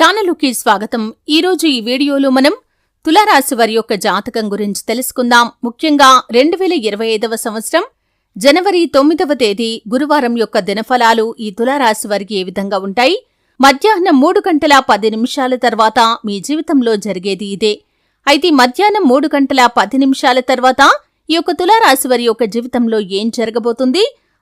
ఛానలుకి స్వాగతం. ఈరోజు ఈ వీడియోలో మనం తులారాశి వారి యొక్క జాతకం గురించి తెలుసుకుందాం. ముఖ్యంగా రెండు వేల ఇరవై ఐదవ సంవత్సరం జనవరి తొమ్మిదవ తేదీ గురువారం యొక్క దినఫలాలు ఈ తులారాశి వారికి ఏ విధంగా ఉంటాయి? మధ్యాహ్నం మూడు గంటల పది నిమిషాల తర్వాత మీ జీవితంలో జరిగేది ఇదే. అయితే మధ్యాహ్నం మూడు గంటల పది నిమిషాల తర్వాత ఈ యొక్క తులారాశి వారి యొక్క జీవితంలో ఏం జరగబోతుంది?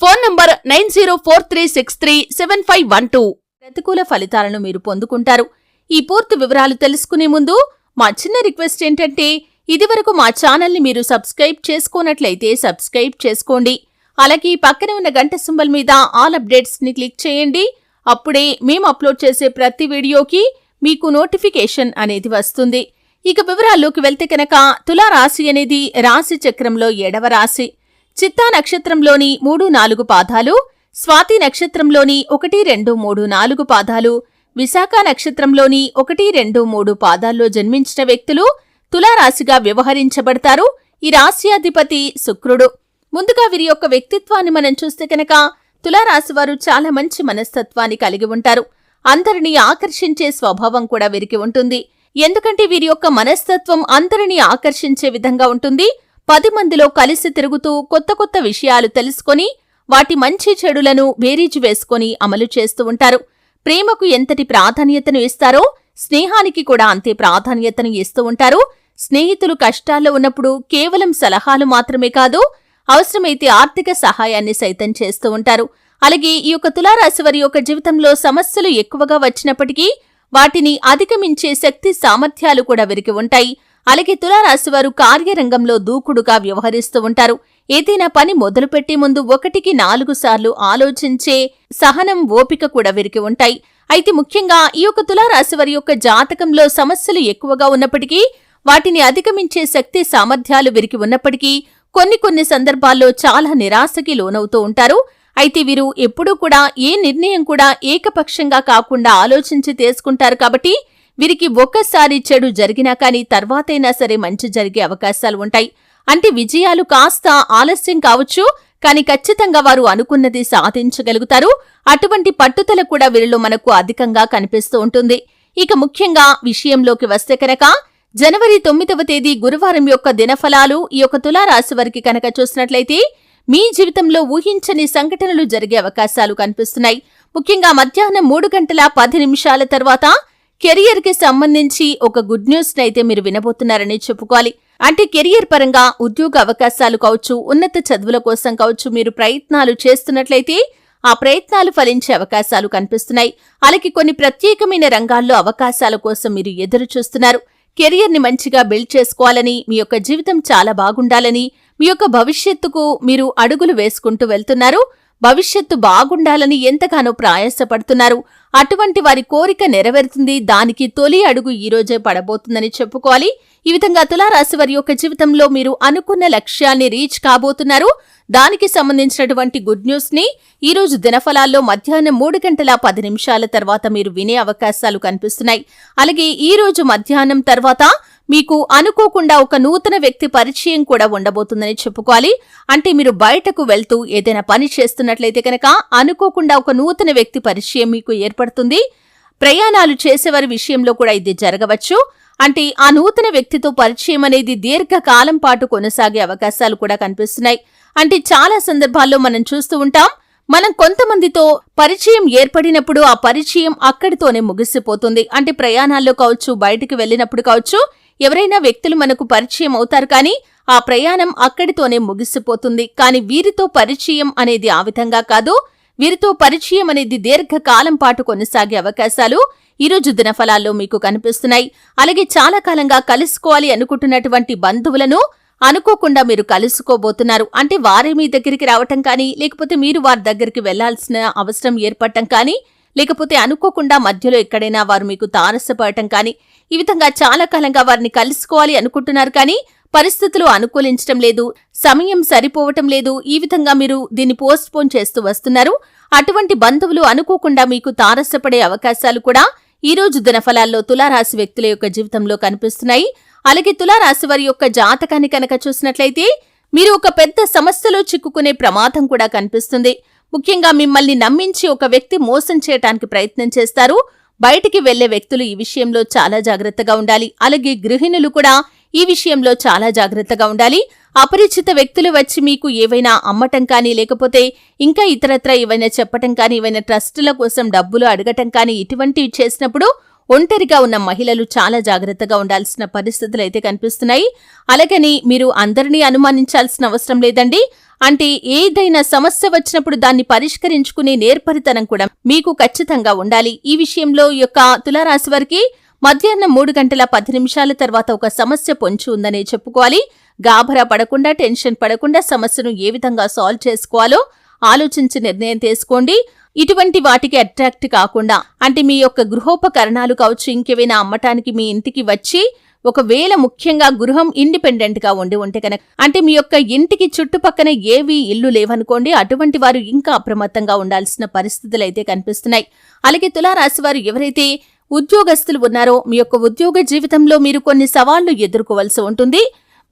Phone number nine zero four three six three seven five one two. ప్రతికూల ఫలితాలను మీరు పొందుకుంటారు. ఈ పూర్తి వివరాలు తెలుసుకునే ముందు మా చిన్న రిక్వెస్ట్ ఏంటంటే ఇదివరకు మా ఛానల్ని మీరు సబ్స్క్రైబ్ చేసుకోనట్లయితే సబ్స్క్రైబ్ చేసుకోండి. అలాగే పక్కనే ఉన్న గంట సింబల్ మీద ఆల్ అప్డేట్స్ని క్లిక్ చేయండి. అప్పుడే మేము అప్లోడ్ చేసే ప్రతి వీడియోకి మీకు నోటిఫికేషన్ అనేది వస్తుంది. ఇక వివరాల్లోకి వెళ్తే కనుక తులారాశి అనేది రాశి చక్రంలో ఏడవ రాశి. చిత్తా నక్షత్రంలోని మూడు నాలుగు పాదాలు స్వాతి నక్షత్రంలోని ఒకటి రెండు మూడు నాలుగు పాదాలు విశాఖ నక్షత్రంలోని ఒకటి రెండు మూడు పాదాల్లో జన్మించిన వ్యక్తులు తులారాశిగా వ్యవహరించబడతారు. ఈ రాశ్యాధిపతి శుక్రుడు. ముందుగా వీరి యొక్క వ్యక్తిత్వాన్ని మనం చూస్తే కనుక తులారాశి వారు చాలా మంచి మనస్తత్వాన్ని కలిగి ఉంటారు. అందరినీ ఆకర్షించే స్వభావం కూడా వీరికి ఉంటుంది. ఎందుకంటే వీరి యొక్క మనస్తత్వం అందరినీ ఆకర్షించే విధంగా ఉంటుంది. పది మందిలో కలిసి తిరుగుతూ కొత్త కొత్త విషయాలు తెలుసుకొని వాటి మంచి చెడులను బేరీజు వేసుకొని అమలు చేస్తూ ఉంటారు. ప్రేమకు ఎంతటి ప్రాధాన్యతను ఇస్తారో స్నేహానికి కూడా అంతే ప్రాధాన్యతను ఇస్తూ ఉంటారు. స్నేహితులు కష్టాల్లో ఉన్నప్పుడు కేవలం సలహాలు మాత్రమే కాదు అవసరమైతే ఆర్థిక సహాయాన్ని సైతం చేస్తూ ఉంటారు. అలాగే ఈ యొక్క తులారాశి వారి యొక్క జీవితంలో సమస్యలు ఎక్కువగా వచ్చినప్పటికీ వాటిని అధిగమించే శక్తి సామర్థ్యాలు కూడా విరిగి ఉంటాయి. అలాగే తులారాశి వారు కార్యరంగంలో దూకుడుగా వ్యవహరిస్తూ ఉంటారు. ఏదైనా పని మొదలుపెట్టే ముందు ఒకటికి నాలుగు సార్లు ఆలోచించే సహనం ఓపిక కూడా వీరికి ఉంటాయి. అయితే ముఖ్యంగా ఈ యొక్క తులారాశి వారి యొక్క జాతకంలో సమస్యలు ఎక్కువగా ఉన్నప్పటికీ వాటిని అధిగమించే శక్తి సామర్థ్యాలు వీరికి ఉన్నప్పటికీ కొన్ని కొన్ని సందర్భాల్లో చాలా నిరాశకి లోనవుతూ ఉంటారు. అయితే వీరు ఎప్పుడూ కూడా ఏ నిర్ణయం కూడా ఏకపక్షంగా కాకుండా ఆలోచించి తీసుకుంటారు కాబట్టి వీరికి ఒక్కసారి చెడు జరిగినా కానీ తర్వాతైనా సరే మంచి జరిగే అవకాశాలు ఉంటాయి. అంటే విజయాలు కాస్త ఆలస్యం కావచ్చు కానీ ఖచ్చితంగా వారు అనుకున్నది సాధించగలుగుతారు. అటువంటి పట్టుదల కూడా వీరిలో మనకు అధికంగా కనిపిస్తూ ఉంటుంది. ఇక ముఖ్యంగా విషయంలోకి వస్తే కనుక జనవరి తొమ్మిదవ తేదీ గురువారం యొక్క దినఫలాలు ఈ యొక్క తులారాశి వారికి కనుక చూసినట్లయితే మీ జీవితంలో ఊహించని సంఘటనలు జరిగే అవకాశాలు కనిపిస్తున్నాయి. ముఖ్యంగా మధ్యాహ్నం మూడు గంటల పది నిమిషాల తర్వాత కెరియర్కి సంబంధించి ఒక గుడ్ న్యూస్ అయితే మీరు వినబోతున్నారని చెప్పుకోవాలి. అంటే కెరియర్ పరంగా ఉద్యోగ అవకాశాలు కావచ్చు ఉన్నత చదువుల కోసం కావచ్చు మీరు ప్రయత్నాలు చేస్తున్నట్లయితే ఆ ప్రయత్నాలు ఫలించే అవకాశాలు కనిపిస్తున్నాయి. అలాగే కొన్ని ప్రత్యేకమైన రంగాల్లో అవకాశాల కోసం మీరు ఎదురు చూస్తున్నారు కెరియర్ని మంచిగా బిల్డ్ చేసుకోవాలని మీ యొక్క జీవితం చాలా బాగుండాలని మీ యొక్క భవిష్యత్తుకు మీరు అడుగులు వేసుకుంటూ వెళ్తున్నారు. భవిష్యత్తు బాగుండాలని ఎంతగానో ప్రయాసపడుతున్నారు. అటువంటి వారి కోరిక నెరవేరుతుంది. దానికి తొలి అడుగు ఈ రోజే పడబోతుందని చెప్పుకోవాలి. ఈ విధంగా తులారాశి వారి యొక్క జీవితంలో మీరు అనుకున్న లక్ష్యాన్ని రీచ్ కాబోతున్నారు. దానికి సంబంధించినటువంటి గుడ్ న్యూస్ని ఈ రోజు దినఫలాల్లో మధ్యాహ్నం మూడు గంటల పది నిమిషాల తర్వాత మీరు వినే అవకాశాలు కనిపిస్తున్నాయి. అలాగే ఈ రోజు మధ్యాహ్నం తర్వాత మీకు అనుకోకుండా ఒక నూతన వ్యక్తి పరిచయం కూడా ఉండబోతుందని చెప్పుకోవాలి. అంటే మీరు బయటకు వెళ్తూ ఏదైనా పని చేస్తున్నట్లయితే కనుక అనుకోకుండా ఒక నూతన వ్యక్తి పరిచయం మీకు ఏర్పడుతుంది. ప్రయాణాలు చేసేవారి విషయంలో కూడా ఇది జరగవచ్చు. అంటే ఆ నూతన వ్యక్తితో పరిచయం అనేది దీర్ఘకాలం పాటు కొనసాగే అవకాశాలు కూడా కనిపిస్తున్నాయి. అంటే చాలా సందర్భాల్లో మనం చూస్తూ ఉంటాం మనం కొంతమందితో పరిచయం ఏర్పడినప్పుడు ఆ పరిచయం అక్కడితోనే ముగిసిపోతుంది. అంటే ప్రయాణాల్లో కావచ్చు బయటికి వెళ్ళినప్పుడు కావచ్చు ఎవరైనా వ్యక్తులు మనకు పరిచయం అవుతారు కానీ ఆ ప్రయాణం అక్కడితోనే ముగిసిపోతుంది. కానీ వీరితో పరిచయం అనేది ఆ విధంగా కాదు. వీరితో పరిచయం అనేది దీర్ఘకాలం పాటు కొనసాగే అవకాశాలు ఈరోజు దినఫలాల్లో మీకు కనిపిస్తున్నాయి. అలాగే చాలా కాలంగా కలుసుకోవాలి అనుకుంటున్నటువంటి బంధువులను అనుకోకుండా మీరు కలుసుకోబోతున్నారు. అంటే వారే మీ దగ్గరికి రావటం కానీ లేకపోతే మీరు వారి దగ్గరికి వెళ్ళాల్సిన అవసరం ఏర్పడటం కానీ లేకపోతే అనుకోకుండా మధ్యలో ఎక్కడైనా వారు మీకు తారసపడటం కానీ ఈ విధంగా చాలా కాలంగా వారిని కలుసుకోవాలి అనుకుంటున్నారు కానీ పరిస్థితులు అనుకూలించటం లేదు సమయం సరిపోవటం లేదు ఈ విధంగా మీరు దీన్ని పోస్ట్ పోన్ చేస్తూ వస్తున్నారు. అటువంటి బంధువులు అనుకోకుండా మీకు తారసపడే అవకాశాలు కూడా ఈ రోజు దినఫలాల్లో తులారాశి వ్యక్తుల యొక్క జీవితంలో కనిపిస్తున్నాయి. అలాగే తులారాశి వారి యొక్క జాతకాన్ని కనుక చూసినట్లయితే మీరు ఒక పెద్ద సమస్యలో చిక్కుకునే ప్రమాదం కూడా కనిపిస్తుంది. ముఖ్యంగా మిమ్మల్ని నమ్మించి ఒక వ్యక్తి మోసం చేయటానికి ప్రయత్నం చేస్తారు. బయటికి వెళ్ళే వ్యక్తులు ఈ విషయంలో చాలా జాగ్రత్తగా ఉండాలి. అలాగే గృహిణులు కూడా ఈ విషయంలో చాలా జాగ్రత్తగా ఉండాలి. అపరిచిత వ్యక్తులు వచ్చి మీకు ఏవైనా అమ్మటం కానీ లేకపోతే ఇంకా ఇతరత్ర ఏవైనా చెప్పటం కానీ ఏవైనా ట్రస్టుల కోసం డబ్బులు అడగటం కానీ ఇటువంటివి చేసినప్పుడు ఒంటరిగా ఉన్న మహిళలు చాలా జాగ్రత్తగా ఉండాల్సిన పరిస్థితులు అయితే కనిపిస్తున్నాయి. అలాగని మీరు అందరినీ అనుమానించాల్సిన అవసరం లేదండి. అంటే ఏదైనా సమస్య వచ్చినప్పుడు దాన్ని పరిష్కరించుకునే నేర్పరితనం కూడా మీకు ఖచ్చితంగా ఉండాలి. ఈ విషయంలో ఈ యొక్క తులారాశి వారికి మధ్యాహ్నం మూడు గంటల పది నిమిషాల తర్వాత ఒక సమస్య పొంచి ఉందనే చెప్పుకోవాలి. గాభరా పడకుండా టెన్షన్ పడకుండా సమస్యను ఏ విధంగా సాల్వ్ చేసుకోవాలో ఆలోచించి నిర్ణయం తీసుకోండి. ఇటువంటి వాటికి అట్రాక్ట్ కాకుండా అంటే మీ యొక్క గృహోపకరణాలు కావచ్చు ఇంకేవైనా అమ్మటానికి మీ ఇంటికి వచ్చి ఒకవేళ ముఖ్యంగా గృహం ఇండిపెండెంట్గా ఉండి ఉంటే కనుక అంటే మీ యొక్క ఇంటికి చుట్టుపక్కన ఏవి ఇల్లు లేవనుకోండి అటువంటి వారు ఇంకా అప్రమత్తంగా ఉండాల్సిన పరిస్థితులు అయితే కనిపిస్తున్నాయి. అలాగే తులారాశి వారు ఎవరైతే ఉద్యోగస్తులు ఉన్నారో మీ యొక్క ఉద్యోగ జీవితంలో మీరు కొన్ని సవాళ్ళు ఎదుర్కోవలసి ఉంటుంది.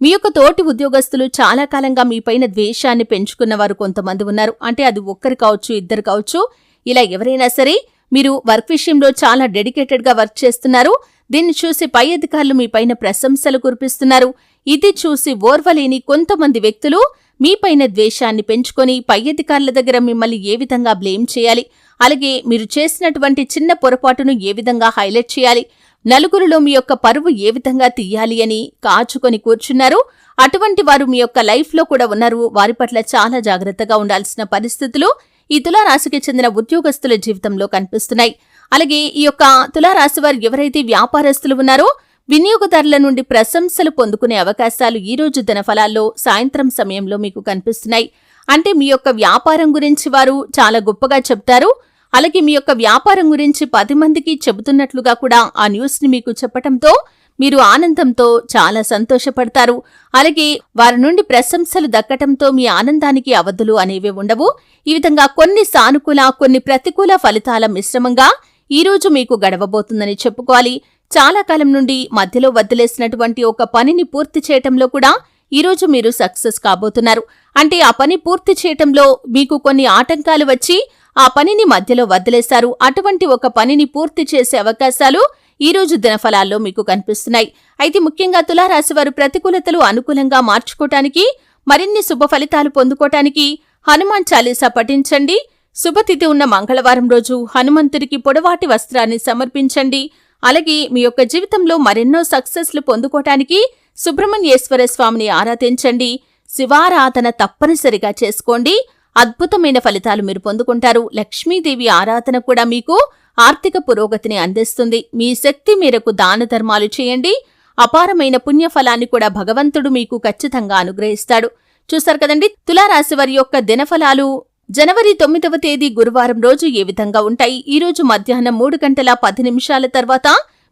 మీ యొక్క తోటి ఉద్యోగస్తులు చాలా కాలంగా మీపైన ద్వేషాన్ని పెంచుకున్న వారు కొంతమంది ఉన్నారు. అంటే అది ఒక్కరు కావచ్చు ఇద్దరు కావచ్చు ఇలా ఎవరైనా సరే మీరు వర్క్ విషయంలో చాలా డెడికేటెడ్గా వర్క్ చేస్తున్నారు. దీన్ని చూసి పై అధికారులు మీపైన ప్రశంసలు కురిపిస్తున్నారు. ఇది చూసి ఓర్వలేని కొంతమంది వ్యక్తులు మీపైన ద్వేషాన్ని పెంచుకొని పై అధికారుల దగ్గర మిమ్మల్ని ఏ విధంగా బ్లేమ్ చేయాలి? అలాగే మీరు చేసినటువంటి చిన్న పొరపాటును ఏ విధంగా హైలైట్ చేయాలి? నలుగురిలో మీ యొక్క పరువు ఏ విధంగా తీయాలి అని కాచుకొని కూర్చున్నారు. అటువంటి వారు మీ యొక్క లైఫ్లో కూడా ఉన్నారు. వారి పట్ల చాలా జాగ్రత్తగా ఉండాల్సిన పరిస్థితులు ఈ తులారాశికి చెందిన ఉద్యోగస్తుల జీవితంలో కనిపిస్తున్నాయి. అలాగే ఈ యొక్క తులారాశి వారు ఎవరైతే వ్యాపారస్తులు ఉన్నారో వినియోగదారుల నుండి ప్రశంసలు పొందుకునే అవకాశాలు ఈ రోజు దినఫలాల్లో సాయంత్రం సమయంలో మీకు కనిపిస్తున్నాయి. అంటే మీ యొక్క వ్యాపారం గురించి వారు చాలా గొప్పగా చెప్తారు. అలాగే మీ యొక్క వ్యాపారం గురించి పది మందికి చెబుతున్నట్లుగా కూడా ఆ న్యూస్ని మీకు చెప్పటంతో మీరు ఆనందంతో చాలా సంతోషపడతారు. అలాగే వారి నుండి ప్రశంసలు దక్కటంతో మీ ఆనందానికి అవధులు అనేవి ఉండవు. ఈ విధంగా కొన్ని సానుకూల కొన్ని ప్రతికూల ఫలితాల మిశ్రమంగా ఈ రోజు మీకు గడవబోతుందని చెప్పుకోవాలి. చాలా కాలం నుండి మధ్యలో వదిలేసినటువంటి ఒక పనిని పూర్తి చేయటంలో కూడా ఈ రోజు మీరు సక్సెస్ కాబోతున్నారు. అంటే ఆ పని పూర్తి చేయటంలో మీకు కొన్ని ఆటంకాలు వచ్చి ఆ పనిని మధ్యలో వదిలేశారు. అటువంటి ఒక పనిని పూర్తి చేసే అవకాశాలు ఈ రోజు దినఫలాల్లో మీకు కనిపిస్తున్నాయి. అయితే ముఖ్యంగా తులారాశి వారు ప్రతికూలతలు అనుకూలంగా మార్చుకోటానికి మరిన్ని శుభ ఫలితాలు పొందుకోటానికి హనుమాన్ చాలీసా పఠించండి. శుభతిథి ఉన్న మంగళవారం రోజు హనుమంతుడికి పొడవాటి వస్త్రాన్ని సమర్పించండి. అలాగే మీ యొక్క జీవితంలో మరెన్నో సక్సెస్లు పొందుకోటానికి సుబ్రహ్మణ్యేశ్వర స్వామిని ఆరాధించండి. శివారాధన తప్పనిసరిగా చేసుకోండి. అద్భుతమైన ఫలితాలు మీరు పొందుకుంటారు. లక్ష్మీదేవి ఆరాధన కూడా మీకు ఆర్థిక పురోగతిని అందిస్తుంది. మీ శక్తి మేరకు దాన ధర్మాలు చేయండి. అపారమైన పుణ్యఫలాన్ని కూడా భగవంతుడు మీకు ఖచ్చితంగా అనుగ్రహిస్తాడు. చూస్తారు కదండి? తులారాశి వారి యొక్క దినఫలాలు జనవరి తొమ్మిదవ తేదీ గురువారం రోజు ఏ విధంగా ఉంటాయి? ఈ రోజు మధ్యాహ్నం మూడు గంటల పది నిమిషాల తర్వాత